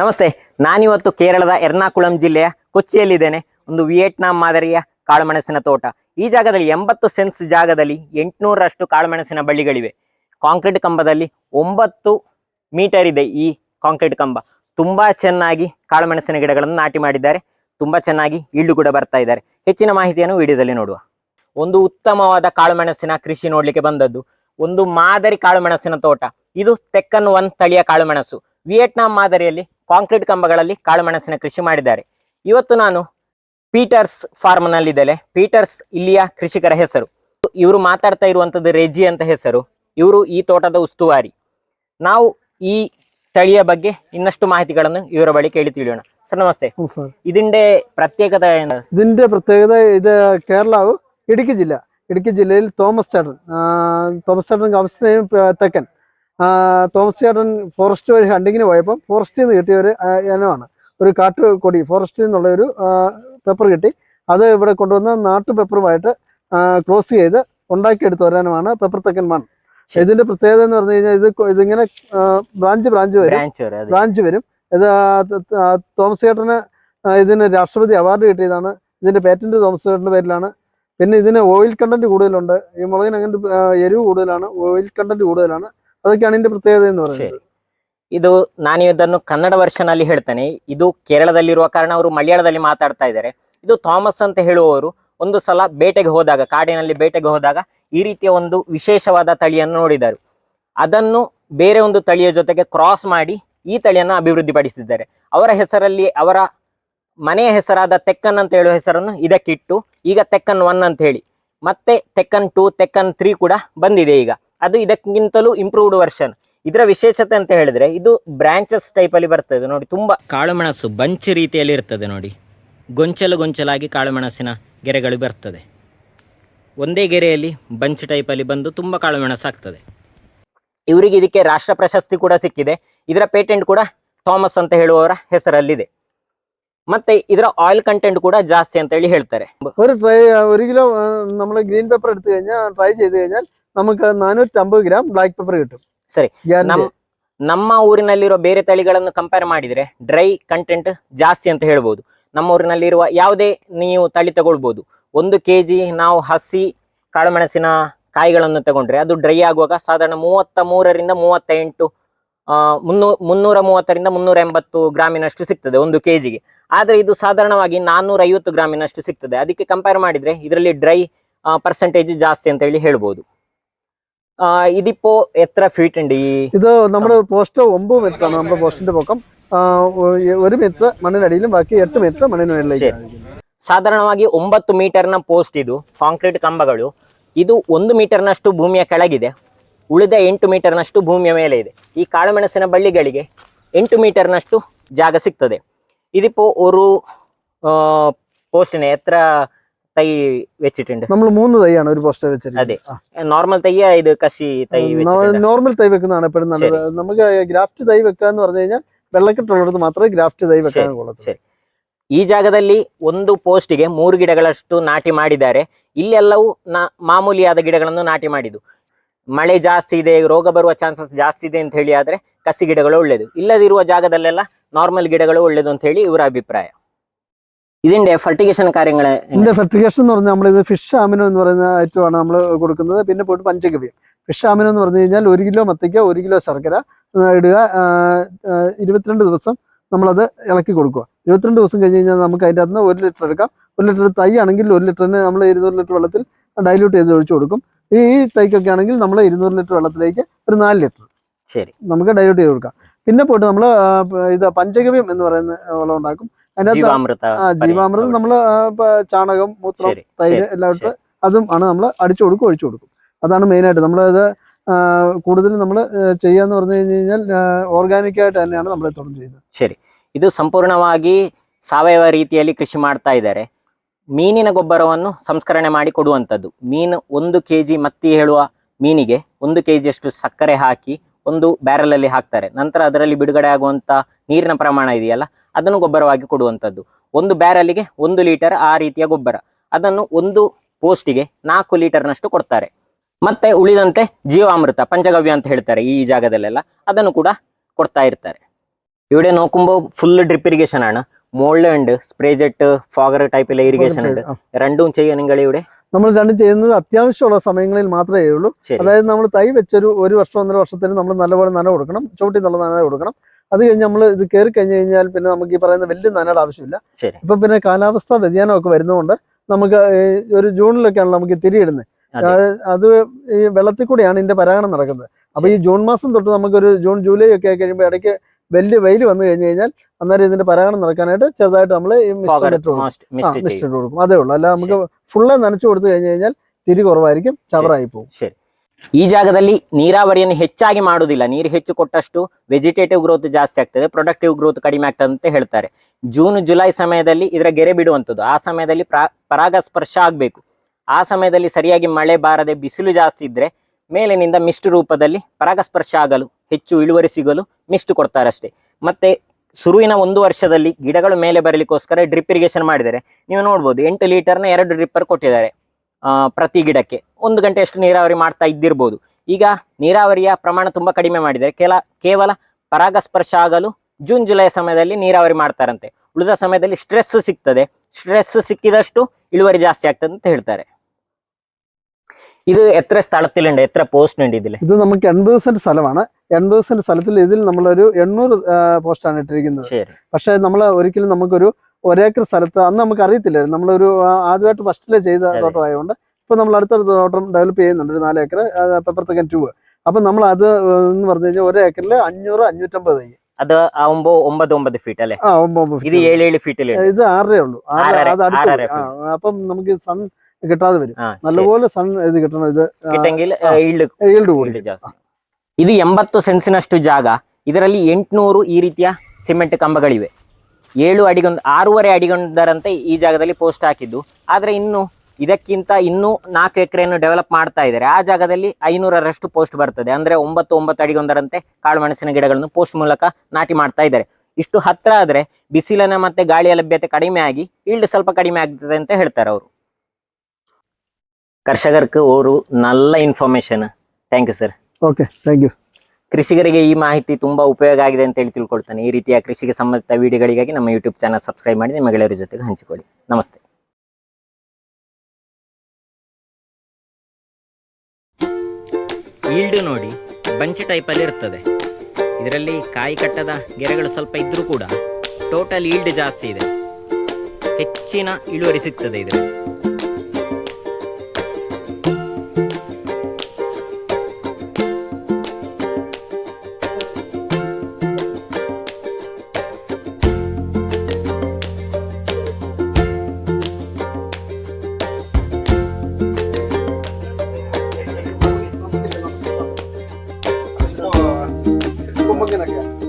ನಮಸ್ತೆ, ನಾನಿವತ್ತು ಕೇರಳದ ಎರ್ನಾಕುಳಂ ಜಿಲ್ಲೆಯ ಕೊಚ್ಚಿಯಲ್ಲಿದ್ದೇನೆ. ಒಂದು ವಿಯೆಟ್ನಾಂ ಮಾದರಿಯ ಕಾಳುಮೆಣಸಿನ ತೋಟ. ಈ ಜಾಗದಲ್ಲಿ ಎಂಬತ್ತು ಸೆನ್ಸ್ ಜಾಗದಲ್ಲಿ ಎಂಟುನೂರಷ್ಟು ಕಾಳುಮೆಣಸಿನ ಬಳ್ಳಿಗಳಿವೆ. ಕಾಂಕ್ರೀಟ್ ಕಂಬದಲ್ಲಿ ಒಂಬತ್ತು ಮೀಟರ್ ಇದೆ ಈ ಕಾಂಕ್ರೀಟ್ ಕಂಬ. ತುಂಬಾ ಚೆನ್ನಾಗಿ ಕಾಳುಮೆಣಸಿನ ಗಿಡಗಳನ್ನು ನಾಟಿ ಮಾಡಿದ್ದಾರೆ. ತುಂಬಾ ಚೆನ್ನಾಗಿ ಇಳ್ಳು ಕೂಡ ಬರ್ತಾ ಇದ್ದಾರೆ. ಹೆಚ್ಚಿನ ಮಾಹಿತಿಯನ್ನು ವಿಡಿಯೋದಲ್ಲಿ ನೋಡುವ. ಒಂದು ಉತ್ತಮವಾದ ಕಾಳುಮೆಣಸಿನ ಕೃಷಿ ನೋಡಲಿಕ್ಕೆ ಬಂದದ್ದು. ಒಂದು ಮಾದರಿ ಕಾಳುಮೆಣಸಿನ ತೋಟ. ಇದು ತೆಕ್ಕನ್ ಒನ್ ತಳಿಯ ಕಾಳುಮೆಣಸು. ವಿಯೆಟ್ನಾಂ ಮಾದರಿಯಲ್ಲಿ ಕಾಂಕ್ರೀಟ್ ಕಂಬಗಳಲ್ಲಿ ಕಾಳುಮೆಣಸಿನ ಕೃಷಿ ಮಾಡಿದ್ದಾರೆ ಇವತ್ತು ನಾನು ಪೀಟರ್ಸ್ ಫಾರ್ಮ್ನಲ್ಲಿದ್ದೇನೆ ಪೀಟರ್ಸ್ ಇಲ್ಲಿಯ ಕೃಷಿಕರ ಹೆಸರು ಇವರು ಮಾತಾಡ್ತಾ ಇರುವಂತದ್ದು ರೆಜಿ ಅಂತ ಹೆಸರು ಇವರು ಈ ತೋಟದ ಉಸ್ತುವಾರಿ ನಾವು ಈ ತಳಿಯ ಬಗ್ಗೆ ಇನ್ನಷ್ಟು ಮಾಹಿತಿಗಳನ್ನು ಇವರ ಬಳಿ ಕೇಳಿ ತಿಳಿಯೋಣ ಸರ್ ನಮಸ್ತೆ ಹ್ಞೂ ಸರ್ ഇതിന്റെ പ്രത്യേകത ಏನು? ഇതിന്റെ പ്രത്യേകത ഇത് കേരളാവ് ഇടുക്കി ജില്ല ഇടുക്കി ജില്ലയിൽ തോമസ് ചേട്ടൻ ആ, തോമസ് ചേട്ടൻ അവസ്ഥയും തെക്കൻ ആ, തോമസ് ചേട്ടൻ ഫോറസ്റ്റ് വഴി ഹണ്ടിങ്ങിന് പോയപ്പോൾ ഫോറസ്റ്റിൽ നിന്ന് കിട്ടിയ ഒരു ഇനമാണ്. ഒരു കാട്ടു കൊടി ഫോറസ്റ്റിൽ നിന്നുള്ള ഒരു പേപ്പർ കിട്ടി. അത് ഇവിടെ കൊണ്ടുവന്ന് നാട്ടു പേപ്പറുമായിട്ട് ക്ലോസ് ചെയ്ത് ഉണ്ടാക്കിയെടുത്ത ഒരനമാണ് പേപ്പർ തെക്കൻ മൺ. ഇതിന്റെ പ്രത്യേകത എന്ന് പറഞ്ഞു കഴിഞ്ഞാൽ ഇത് ഇതിങ്ങനെ ബ്രാഞ്ച് ബ്രാഞ്ച് വരും. ബ്രാഞ്ച് വരും ഇത് തോമസ് ചേട്ടന് ഇതിന് രാഷ്ട്രപതി അവാർഡ് കിട്ടിയതാണ്. ഇതിന്റെ പേറ്റന്റ് തോമസ് ചേട്ടന്റെ പേരിലാണ്. പിന്നെ ഇതിന് ഓയിൽ കണ്ടന്റ് കൂടുതലുണ്ട്. ഈ മുളകിന് അങ്ങനത്തെ എരിവ് കൂടുതലാണ്. ഓയിൽ കണ്ടന്റ് കൂടുതലാണ്. അതൊക്കെയാണ് ഇതിന്റെ പ്രത്യേകത എന്ന് പറയുന്നത് ശരി. ಇದು ನಾನು ಇದನ್ನು ಕನ್ನಡ ವರ್ಷನ್ ಅಲ್ಲಿ ಹೇಳ್ತೇನೆ ಇದು ಕೇರಳದಲ್ಲಿರುವ ಕಾರಣ ಅವರು ಮಲಯಾಳದಲ್ಲಿ ಮಾತಾಡ್ತಾ ಇದ್ದಾರೆ ಇದು ಥಾಮಸ್ ಅಂತ ಹೇಳುವವರು ಒಂದು ಸಲ ಬೇಟೆಗೆ ಹೋದಾಗ ಕಾಡಿನಲ್ಲಿ ಬೇಟೆಗೆ ಹೋದಾಗ ಈ ರೀತಿಯ ಒಂದು ವಿಶೇಷವಾದ ತಳಿಯನ್ನು ನೋಡಿದರು ಅದನ್ನು ಬೇರೆ ಒಂದು ತಳಿಯ ಜೊತೆಗೆ ಕ್ರಾಸ್ ಮಾಡಿ ಈ ತಳಿಯನ್ನು ಅಭಿವೃದ್ಧಿಪಡಿಸಿದ್ದಾರೆ ಅವರ ಹೆಸರಲ್ಲಿ ಅವರ ಮನೆಯ ಹೆಸರಾದ ತೆಕ್ಕನ್ ಅಂತ ಹೇಳುವ ಹೆಸರನ್ನು ಇದಕ್ಕಿಟ್ಟು ಈಗ ತೆಕ್ಕನ್ ಒನ್ ಅಂತ ಹೇಳಿ ಮತ್ತೆ ತೆಕ್ಕನ್ ಟೂ ತೆಕ್ಕನ್ ತ್ರೀ ಕೂಡ ಬಂದಿದೆ ಈಗ ಅದು ಇದಕ್ಕಿಂತಲೂ ಇಂಪ್ರೂವ್ಡ್ ವರ್ಷನ್ ಇದರ ವಿಶೇಷತೆ ಅಂತ ಹೇಳಿದ್ರೆ ಇದು ಬ್ರಾಂಚಸ್ ಟೈಪ್ ಅಲ್ಲಿ ಬರ್ತದೆ ನೋಡಿ ತುಂಬಾ ಕಾಳುಮೆಣಸು ಬಂಚ್ ರೀತಿಯಲ್ಲಿ ಇರ್ತದೆ ನೋಡಿ ಗೊಂಚಲು ಗೊಂಚಲಾಗಿ ಕಾಳುಮೆಣಸಿನ ಗೆರೆಗಳು ಬರ್ತದೆ ಒಂದೇ ಗೆರೆಯಲ್ಲಿ ಬಂಚ್ ಟೈಪ್ ಅಲ್ಲಿ ಬಂದು ತುಂಬಾ ಕಾಳುಮೆಣಸು ಆಗ್ತದೆ ಇವರಿಗೆ ಇದಕ್ಕೆ ರಾಷ್ಟ್ರ ಪ್ರಶಸ್ತಿ ಕೂಡ ಸಿಕ್ಕಿದೆ ಇದರ ಪೇಟೆಂಟ್ ಕೂಡ ಥಾಮಸ್ ಅಂತ ಹೇಳುವವರ ಹೆಸರಲ್ಲಿದೆ ಮತ್ತೆ ಇದರ ಆಯಿಲ್ ಕಂಟೆಂಟ್ ಕೂಡ ಜಾಸ್ತಿ ಅಂತ ಹೇಳಿ ಹೇಳ್ತಾರೆ ഒരു ട്രൈ ഒരു കിലോ നമ്മൾ ഗ്രീൻ പേപ്പർ എടുത്തു കഴിഞ്ഞാൽ ട്രൈ ചെയ്ത് കഴിഞ്ഞാൽ നമുക്ക് നാനൂറ്റമ്പത് ഗ്രാം ബ്ലാക്ക് പേപ്പർ കിട്ടും ಸರಿ. Guarantee. ನಮ್ ನಮ್ಮ ಊರಿನಲ್ಲಿರೋ ಬೇರೆ ತಳಿಗಳನ್ನು ಕಂಪೇರ್ ಮಾಡಿದ್ರೆ ಡ್ರೈ ಕಂಟೆಂಟ್ ಜಾಸ್ತಿ ಅಂತ ಹೇಳ್ಬೋದು ನಮ್ಮ ಊರಿನಲ್ಲಿರುವ ಯಾವುದೇ ನೀವು ತಳಿ ತಗೊಳ್ಬೋದು ಒಂದು ಕೆ ಜಿ ನಾವು ಹಸಿ ಕಾಳುಮೆಣಸಿನ ಕಾಯಿಗಳನ್ನು ತಗೊಂಡ್ರೆ ಅದು ಡ್ರೈ ಆಗುವಾಗ ಸಾಧಾರಣ ಮೂವತ್ತ ಮೂರರಿಂದ ಮೂವತ್ತ ಎಂಟು ಆ, ಮುನ್ನೂ ಮುನ್ನೂರ ಮೂವತ್ತರಿಂದ ಮುನ್ನೂರ ಎಂಬತ್ತು ಗ್ರಾಮಿನಷ್ಟು ಸಿಗ್ತದೆ ಒಂದು ಕೆ ಜಿಗೆ ಆದರೆ ಇದು ಸಾಧಾರಣವಾಗಿ ನಾನ್ನೂರ ಐವತ್ತು ಗ್ರಾಮಿನಷ್ಟು ಸಿಗ್ತದೆ ಅದಕ್ಕೆ ಕಂಪೇರ್ ಮಾಡಿದ್ರೆ ಇದರಲ್ಲಿ ಡ್ರೈ ಪರ್ಸೆಂಟೇಜ್ ಜಾಸ್ತಿ ಅಂತ ಹೇಳಿ ಹೇಳ್ಬೋದು ആ, ഇതിപ്പോ എത്ര ഫീറ്റ് ഉണ്ട് ഈ ഇത് നമ്മുടെ പോസ്റ്റ് ഒമ്പത് മീറ്റർ ആണ് നമ്മുടെ പോസ്റ്റിന്റെ പൊക്കം ആ, ഒ- ഒരു മീറ്റർ മണ്ണിനടിയിലും ബാക്കി എട്ട് മീറ്റർ മണ്ണിന് മേളിലേക്ക് ಸಾಧಾರಣವಾಗಿ ಒಂಬತ್ತು ಮೀಟರ್ನ ಪೋಸ್ಟ್ ಇದು ಕಾಂಕ್ರೀಟ್ ಕಂಬಗಳು ಇದು ಒಂದು ಮೀಟರ್ನಷ್ಟು ಭೂಮಿಯ ಕೆಳಗಿದೆ ಉಳಿದ ಎಂಟು ಮೀಟರ್ನಷ್ಟು ಭೂಮಿಯ ಮೇಲೆ ಇದೆ ಈ ಕಾಳುಮೆಣಸಿನ ಬಳ್ಳಿಗಳಿಗೆ ಎಂಟು ಮೀಟರ್ನಷ್ಟು ಜಾಗ ಸಿಗ್ತದೆ ഇതിപ്പോ ഒരു പോസ്റ്റിന് എത്ര തൈ വെച്ചിട്ടുണ്ട് നമ്മൾ മൂന്ന് തൈയാണ് ഒരു പോസ്റ്റ് അതെ. വെച്ചിരിക്കുന്നത് നോർമൽ തൈയ ഇത് കശി തൈ വെച്ചിട്ടുണ്ട് നോർമൽ തൈ വെക്കുന്നതാണ് എപ്പോഴും നല്ലത് നമുക്ക് ഗ്രാഫ്റ്റ് തൈ വെക്കുക എന്ന് പറഞ്ഞു കഴിഞ്ഞാൽ വെള്ളക്കെട്ടുള്ളിടത്ത് മാത്രമേ ഗ്രാഫ്റ്റ് തൈ വെക്കാൻ ശരി, കൊള്ളത്തുള്ളൂ ശരി. ಈ ಜಾಗದಲ್ಲಿ ಒಂದು ಪೋಸ್ಟ್ಗೆ ಮೂರು ಗಿಡಗಳಷ್ಟು ನಾಟಿ ಮಾಡಿದ್ದಾರೆ ಇಲ್ಲೆಲ್ಲವೂ ನಾ ಮಾಮೂಲಿಯಾದ ಗಿಡಗಳನ್ನು ನಾಟಿ ಮಾಡಿದ್ದು ಮಳೆ ಜಾಸ್ತಿ ಇದೆ ರೋಗ ಬರುವ ಚಾನ್ಸಸ್ ಜಾಸ್ತಿ ಇದೆ ಅಂತ ಹೇಳಿ ಆದ್ರೆ ಕಸಿ ಗಿಡಗಳು ಒಳ್ಳೇದು ಇಲ್ಲದಿರುವ ಜಾಗದಲ್ಲೆಲ್ಲ ನಾರ್ಮಲ್ ಗಿಡಗಳು ಒಳ್ಳೇದು ಅಂತ ಹೇಳಿ ಇವರ ಅಭಿಪ್ರಾಯ ഇതിന്റെ ഫർട്ടിഗേഷൻ കാര്യങ്ങൾ ഇതിന്റെ ഫെർട്ടിഗേഷൻ എന്ന് പറഞ്ഞാൽ നമ്മൾ ഇത് ഫിഷ് ആമിനോ എന്ന് പറയുന്ന ഐറ്റമാണ് നമ്മൾ കൊടുക്കുന്നത്. പിന്നെ പോയിട്ട് പഞ്ചഗവ്യം. ഫിഷ് ആമിനോ എന്ന് പറഞ്ഞു കഴിഞ്ഞാൽ ഒരു കിലോ മത്തയ്ക്ക ഒരു കിലോ ശർക്കര ഇടുക ഇരുപത്തിരണ്ട് ദിവസം നമ്മളത് ഇളക്കി കൊടുക്കുക. ഇരുപത്തിരണ്ട് ദിവസം കഴിഞ്ഞ് കഴിഞ്ഞാൽ നമുക്ക് അതിന്റെ അകത്ത് ഒരു ലിറ്റർ എടുക്കാം. ഒരു ലിറ്റർ തൈ ആണെങ്കിൽ ഒരു ലിറ്ററിന് നമ്മൾ ഇരുന്നൂറ് ലിറ്റർ വെള്ളത്തിൽ ഡൈല്യൂട്ട് ചെയ്ത് ഒഴിച്ചു കൊടുക്കും. ഈ തൈക്കൊക്കെ ആണെങ്കിൽ നമ്മൾ ഇരുന്നൂറ് ലിറ്റർ വെള്ളത്തിലേക്ക് ഒരു നാല് ലിറ്റർ ശരി. നമുക്ക് ഡൈല്യൂട്ട് ചെയ്ത് കൊടുക്കാം. പിന്നെ പോയിട്ട് നമ്മൾ ഇത് പഞ്ചഗവ്യം എന്ന് പറയുന്ന വെള്ളം ഉണ്ടാക്കും. ജീവാമൃത ആ ജീവാമൃതം നമ്മൾ ചാണകം മൂത്രം ശരി തൈര് ശരി, എല്ലാം ഇട്ട് അതും ആണ് നമ്മൾ അടിച്ചു കൊടുക്കും ഒഴിച്ചു കൊടുക്കും അതാണ് മെയിനായിട്ട് നമ്മളത് കൂടുതൽ നമ്മൾ ചെയ്യാന്ന് പറഞ്ഞു കഴിഞ്ഞ് കഴിഞ്ഞാൽ ഓർഗാനിക് ആയിട്ട് തന്നെയാണ് നമ്മൾ തുടർന്ന് ചെയ്യുന്നത് ശരി ಇದು ಸಂಪೂರ್ಣವಾಗಿ ಸಾವಯವ ರೀತಿಯಲ್ಲಿ ಕೃಷಿ ಮಾಡ್ತಾ ಇದ್ದಾರೆ ಮೀನಿನ ಗೊಬ್ಬರವನ್ನು ಸಂಸ್ಕರಣೆ ಮಾಡಿ ಕೊಡುವಂಥದ್ದು ಮೀನು ಒಂದು ಕೆ ಜಿ ಮತ್ತಿ ಹೇಳುವ ಮೀನಿಗೆ ಒಂದು ಕೆ ಜಿಯಷ್ಟು ಸಕ್ಕರೆ ಹಾಕಿ ಒಂದು ಬ್ಯಾರಲ್ ಅಲ್ಲಿ ಹಾಕ್ತಾರೆ ನಂತರ ಅದರಲ್ಲಿ ಬಿಡುಗಡೆ ಆಗುವಂತ ನೀರಿನ ಪ್ರಮಾಣ ಇದೆಯಲ್ಲ ಅದನ್ನು ಗೊಬ್ಬರವಾಗಿ ಕೊಡುವಂಥದ್ದು ಒಂದು ಬ್ಯಾರಲ್ಲಿಗೆ ಒಂದು ಲೀಟರ್ ಆ ರೀತಿಯ ಗೊಬ್ಬರ ಅದನ್ನು ಒಂದು ಪೋಸ್ಟಿಗೆ ನಾಲ್ಕು ಲೀಟರ್ನಷ್ಟು ಕೊಡ್ತಾರೆ ಮತ್ತೆ ಉಳಿದಂತೆ ಜೀವಾಮೃತ ಪಂಚಗವ್ಯ ಅಂತ ಹೇಳ್ತಾರೆ ಈ ಜಾಗದಲ್ಲೆಲ್ಲ ಅದನ್ನು ಕೂಡ ಕೊಡ್ತಾ ಇರ್ತಾರೆ ഇവിടെ നോക്കുമ്പോൾ ഫുൾ ഡ്രിപ്പ് ഇറിഗേഷൻ ആണ് മുകളിലുണ്ട് സ്പ്രേ ജെറ്റ് ഫോഗർ ടൈപ്പിലെ ഇറിഗേഷൻ ഉണ്ട് ആ. രണ്ടും ചെയ്യും നിങ്ങൾ ഇവിടെ നമ്മൾ രണ്ടും ചെയ്യുന്നത് അത്യാവശ്യമുള്ള സമയങ്ങളിൽ മാത്രമേ ഉള്ളൂ അതായത് നമ്മൾ തൈ വെച്ചൊരു ഒരു വർഷം ഒന്നര വർഷത്തിന് നമ്മൾ നല്ലപോലെ നന കൊടുക്കണം ചോട്ടി നല്ല നന കൊടുക്കണം. അത് കഴിഞ്ഞ് നമ്മൾ ഇത് കയറി കഴിഞ്ഞ് കഴിഞ്ഞാൽ പിന്നെ നമുക്ക് ഈ പറയുന്ന വലിയ നനയുടെ ആവശ്യമില്ല. ഇപ്പൊ പിന്നെ കാലാവസ്ഥ വ്യതിയാനമൊക്കെ വരുന്നതുകൊണ്ട് നമുക്ക് ഒരു ജൂണിലൊക്കെയാണ് നമുക്ക് തിരിയിടുന്നത് അതെ. അത് ഈ വെള്ളത്തിൽ കൂടിയാണ് ഇതിന്റെ പരാഗണം നടക്കുന്നത്. അപ്പൊ ഈ ജൂൺ മാസം തൊട്ട് നമുക്കൊരു ജൂൺ ജൂലൈ ഒക്കെ ആയി കഴിയുമ്പോൾ ഇടയ്ക്ക് വലിയ വെയിൽ വന്നു കഴിഞ്ഞു കഴിഞ്ഞാൽ അന്നേരം ഇതിന്റെ പരാഗണം നടക്കാനായിട്ട് ചെറുതായിട്ട് നമ്മൾ ഈ fogger mist mist mist mist ചെയ്യും ഇട്ട് കൊടുക്കും അതേ ഉള്ളൂ അല്ല നമുക്ക് ഫുള്ള് നനച്ചു കൊടുത്തു കഴിഞ്ഞ് കഴിഞ്ഞാൽ തിരി കുറവായിരിക്കും ചവറായി പോകും ಶರಿ ಈ ಜಾಗದಲ್ಲಿ ನೀರಾವರಿಯನ್ನು ಹೆಚ್ಚಾಗಿ ಮಾಡುವುದಿಲ್ಲ ನೀರು ಹೆಚ್ಚು ಕೊಟ್ಟಷ್ಟು ವೆಜಿಟೇಟಿವ್ ಗ್ರೋತ್ ಜಾಸ್ತಿ ಆಗ್ತದೆ ಪ್ರೊಡಕ್ಟಿವ್ ಗ್ರೋತ್ ಕಡಿಮೆ ಆಗ್ತದೆ ಅಂತ ಹೇಳ್ತಾರೆ ಜೂನ್ ಜುಲೈ ಸಮಯದಲ್ಲಿ ಇದರ ಗೆರೆ ಬಿಡುವಂಥದ್ದು ಆ ಸಮಯದಲ್ಲಿ ಪ್ರಾ- ಪರಾಗಸ್ಪರ್ಶ ಆಗಬೇಕು ಆ ಸಮಯದಲ್ಲಿ ಸರಿಯಾಗಿ ಮಳೆ ಬಾರದೆ ಬಿಸಿಲು ಜಾಸ್ತಿ ಇದ್ರೆ ಮೇಲಿನಿಂದ ಮಿಸ್ಟ್ ರೂಪದಲ್ಲಿ ಪರಾಗಸ್ಪರ್ಶ ಆಗಲು ಹೆಚ್ಚು ಇಳುವರಿ ಸಿಗಲು ಮಿಸ್ಟ್ ಕೊಡ್ತಾರೆ ಅಷ್ಟೇ ಮತ್ತೆ ಶುರುವಿನ ಒಂದು ವರ್ಷದಲ್ಲಿ ಗಿಡಗಳು ಮೇಲೆ ಬರಲಿಕ್ಕೋಸ್ಕರ ಡ್ರಿಪ್ ಇರಿಗೇಷನ್ ಮಾಡಿದ್ದಾರೆ ನೀವು ನೋಡ್ಬೋದು ಎಂಟು ಲೀಟರ್ನ ಎರಡು ಡ್ರಿಪ್ಪರ್ ಕೊಟ್ಟಿದ್ದಾರೆ ಆ, ಪ್ರತಿ ಗಿಡಕ್ಕೆ ಒಂದು ಗಂಟೆಯಷ್ಟು ನೀರಾವರಿ ಮಾಡ್ತಾ ಇದ್ದಿರ್ಬೋದು ಈಗ ನೀರಾವರಿಯ ಪ್ರಮಾಣ ತುಂಬಾ ಕಡಿಮೆ ಮಾಡಿದ್ದಾರೆ ಕೆಲ ಕೇವಲ ಪರಾಗಸ್ಪರ್ಶ ಆಗಲು ಜೂನ್ ಜುಲೈ ಸಮಯದಲ್ಲಿ ನೀರಾವರಿ ಮಾಡ್ತಾರಂತೆ ಉಳಿದ ಸಮಯದಲ್ಲಿ ಸ್ಟ್ರೆಸ್ ಸಿಗ್ತದೆ ಸ್ಟ್ರೆಸ್ ಸಿಕ್ಕಿದಷ್ಟು ಇಳುವರಿ ಜಾಸ್ತಿ ಆಗ್ತದೆ ಅಂತ ಹೇಳ್ತಾರೆ ഇത് എത്ര സ്ഥലത്തിലുണ്ട് എത്ര പോസ്റ്റ് ഉണ്ട് ഇതില് ഇത് നമുക്ക് എൺപത് സെന്റ് സ്ഥലമാണ് എൺപത് സെന്റ് സ്ഥലത്തിൽ ഇതിൽ നമ്മളൊരു എണ്ണൂറ് പോസ്റ്റാണ് ഇട്ടിരിക്കുന്നത്. പക്ഷെ നമ്മൾ ഒരിക്കലും നമുക്കൊരു ഒരേക്കർ സ്ഥലത്ത് അന്ന് നമുക്ക് അറിയത്തില്ല നമ്മളൊരു ആദ്യമായിട്ട് ഫസ്റ്റിലെ ചെയ്ത തോട്ടം ആയതുകൊണ്ട് ഇപ്പൊ നമ്മൾ അടുത്തൊരു തോട്ടം ഡെവലപ്പ് ചെയ്യുന്നുണ്ട്. ഒരു നാലേക്കർ പെപ്പർ തെക്കൻ ട്യൂബ് അപ്പൊ നമ്മൾ അത് എന്ന് പറഞ്ഞു കഴിഞ്ഞാൽ ഒരേക്കറിൽ അഞ്ഞൂറ് അഞ്ഞൂറ്റമ്പത് തൈ അത് ആവുമ്പോ ഒമ്പത് ഒമ്പത് ഫീറ്റ് അല്ലേ? ഇത് ഏഴ് ഏഴ് ഫീറ്റ് ഇത് ആറേ ഉള്ളൂ അപ്പം നമുക്ക് സൺ കിട്ടാതെ വരും. നല്ലപോലെ സൺ ഇത് കിട്ടണം. ഇത് കിട്ടെങ്കിൽ കൂടി. ಇದು ಎಂಬತ್ತು ಸೆನ್ಸಿನಷ್ಟು ಜಾಗ. ಇದರಲ್ಲಿ ಎಂಟುನೂರು ಈ ರೀತಿಯ ಸಿಮೆಂಟ್ ಕಂಬಗಳಿವೆ. ಏಳು ಅಡಿಗೊಂದು, ಆರೂವರೆ ಅಡಿಗೊಂದರಂತೆ ಈ ಜಾಗದಲ್ಲಿ ಪೋಸ್ಟ್ ಹಾಕಿದ್ದು. ಆದರೆ ಇನ್ನು ಇದಕ್ಕಿಂತ ಇನ್ನೂ ನಾಲ್ಕು ಎಕರೆಯನ್ನು ಡೆವಲಪ್ ಮಾಡ್ತಾ ಇದ್ದಾರೆ. ಆ ಜಾಗದಲ್ಲಿ ಐನೂರರಷ್ಟು ಪೋಸ್ಟ್ ಬರ್ತದೆ. ಅಂದರೆ ಒಂಬತ್ತು ಒಂಬತ್ತು ಅಡಿಗೊಂದರಂತೆ ಕಾಳುಮೆಣಸಿನ ಗಿಡಗಳನ್ನು ಪೋಸ್ಟ್ ಮೂಲಕ ನಾಟಿ ಮಾಡ್ತಾ ಇದ್ದಾರೆ. ಇಷ್ಟು ಹತ್ತಿರ ಆದರೆ ಬಿಸಿಲಿನ ಮತ್ತು ಗಾಳಿಯ ಲಭ್ಯತೆ ಕಡಿಮೆ ಆಗಿ ಇಲ್ಡ್ ಸ್ವಲ್ಪ ಕಡಿಮೆ ಆಗ್ತದೆ ಅಂತ ಹೇಳ್ತಾರೆ ಅವರು. ಕರ್ಷಕರ್ಕ ಅವರು ನಲ್ಲ information thank you sir okay thank you ಕೃಷಿಕರಿಗೆ ಈ ಮಾಹಿತಿ ತುಂಬಾ ಉಪಯೋಗ ಆಗಿದೆ ಅಂತ ಹೇಳಿ ತಿಳ್ಕೊಳ್ತಾನೆ. ಈ ರೀತಿಯ ಕೃಷಿಗೆ ಸಂಬಂಧಿತ ವಿಡಿಯೋಗಳಿಗಾಗಿ ನಮ್ಮ ಯೂಟ್ಯೂಬ್ ಚಾನಲ್ ಸಬ್ಸ್ಕ್ರೈಬ್ ಮಾಡಿ ನಿಮ್ಮ ಗೆಳೆಯರ ಜೊತೆಗೆ ಹಂಚಿಕೊಳ್ಳಿ. ನಮಸ್ತೆ. ಈಲ್ಡು ನೋಡಿ ಬಂಚ್ ಟೈಪಲ್ಲಿ ಇರ್ತದೆ. ಇದರಲ್ಲಿ ಕಾಯಿ ಕಟ್ಟದ ಗೆರೆಗಳು ಸ್ವಲ್ಪ ಇದ್ರೂ ಕೂಡ ಟೋಟಲ್ ಈಲ್ಡ್ ಜಾಸ್ತಿ ಇದೆ. ಹೆಚ್ಚಿನ ಇಳುವರಿ ಸಿಗ್ತದೆ ಇದರಲ್ಲಿ. সম্পর্কে নাকি?